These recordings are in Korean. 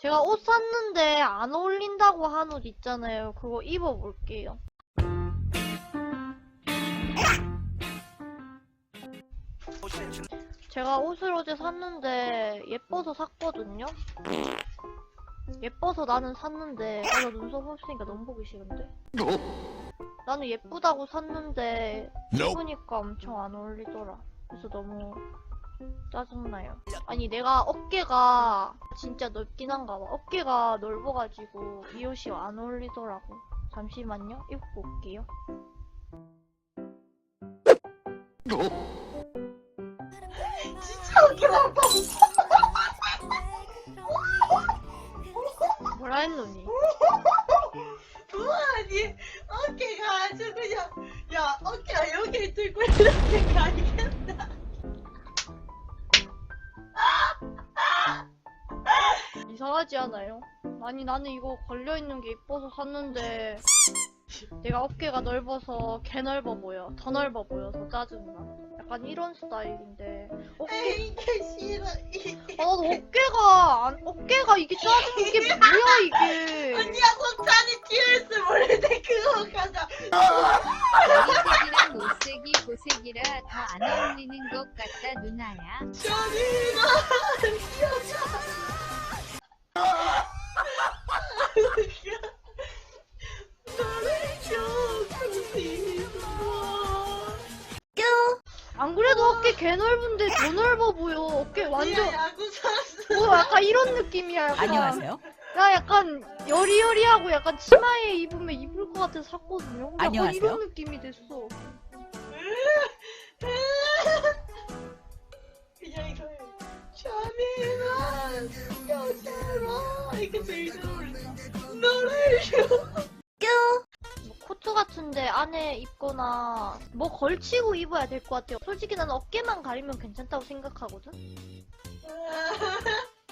제가 옷 샀는데 안 어울린다고 한 옷 있잖아요. 그거 입어볼게요. 제가 옷을 어제 샀는데 예뻐서 샀거든요. 예뻐서 나는 샀는데 아, 나 눈썹 없으니까 너무 보기 싫은데. 나는 예쁘다고 샀는데 입으니까 엄청 안 어울리더라. 그래서 너무 짜증나요. 아니 내가 어깨가 진짜 넓긴 한가 봐. 어깨가 넓어가지고 이 옷이 안 어울리더라고. 잠시만요. 입고 올게요. 진짜 웃기다. 뭐라 했노니? 아니, 어깨가 아주 그냥, 야, 어깨가 여기 들고 이렇 이상하지 않아요? 아니 나는 이거 걸려있는 게 이뻐서 샀는데 내가 어깨가 넓어서 개 넓어 보여. 더 넓어 보여서 짜증나. 약간 이런 스타일인데 어깨 에이, 이게 싫어. 이- 아, 나도 어깨가, 안, 어깨가 이게 짜증, 이게 뭐야, 이게. 언니야, 석찬이 TS 모르는데 그거 가자. 머리색이랑 옷색이 보색이라 더 안 어울리는 것 같다 누나야. 저리가 안 그래도 어깨 개 넓은데 더 넓어 보여. 어깨 완전, 야구 선수. 뭐 약간 이런 느낌이야, 약간. 안녕하세요. 나 약간 여리여리하고 약간 치마에 입으면 입을 것 같아서 샀거든요. 약간 안녕하세요. 이런 느낌이 됐어. 그냥 이거예요. 샤미나 여자라 이게. 너를 줘. 뭐 코트 같은데 안에 입거나 뭐 걸치고 입어야 될 것 같아요. 솔직히 나는 어깨만 가리면 괜찮다고 생각하거든.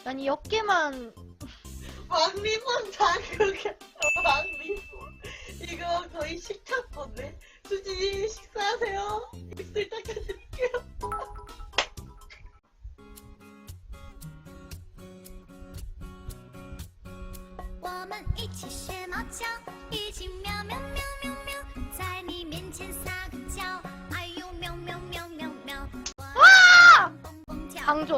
난이 어깨만 왕리본 장국에 왕 们一起学猫叫，一起喵喵喵喵喵，在你面前撒个娇，哎呦喵喵喵喵喵，蹦蹦跳。강 종.